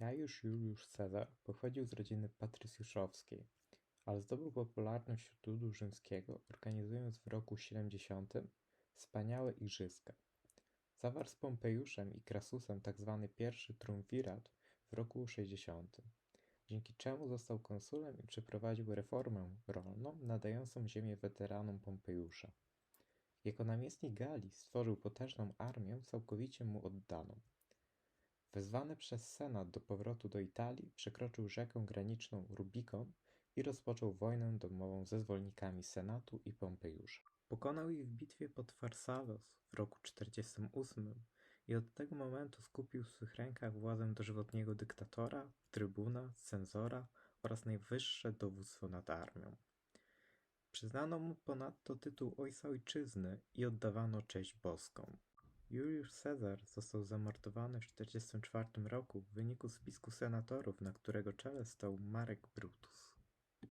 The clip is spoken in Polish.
Gajusz Juliusz Cezar pochodził z rodziny patryczjuszowskiej, ale zdobył popularność wśród ludu rzymskiego, organizując w roku 70 wspaniałe igrzyska. Zawarł z Pompejuszem i Krasusem tzw. pierwszy triumvirat w roku 60, dzięki czemu został konsulem i przeprowadził reformę rolną nadającą ziemię weteranom Pompejusza. Jako namiestnik Galii stworzył potężną armię całkowicie mu oddaną. Wezwany przez senat do powrotu do Italii, przekroczył rzekę graniczną Rubikon i rozpoczął wojnę domową ze zwolennikami senatu i Pompejusza. Pokonał ich w bitwie pod Pharsalos w roku 48 i od tego momentu skupił w swych rękach władzę dożywotniego dyktatora, trybuna, cenzora oraz najwyższe dowództwo nad armią. Przyznano mu ponadto tytuł ojca ojczyzny i oddawano cześć boską. Juliusz Cezar został zamordowany w 1944 roku w wyniku spisku senatorów, na którego czele stał Marek Brutus.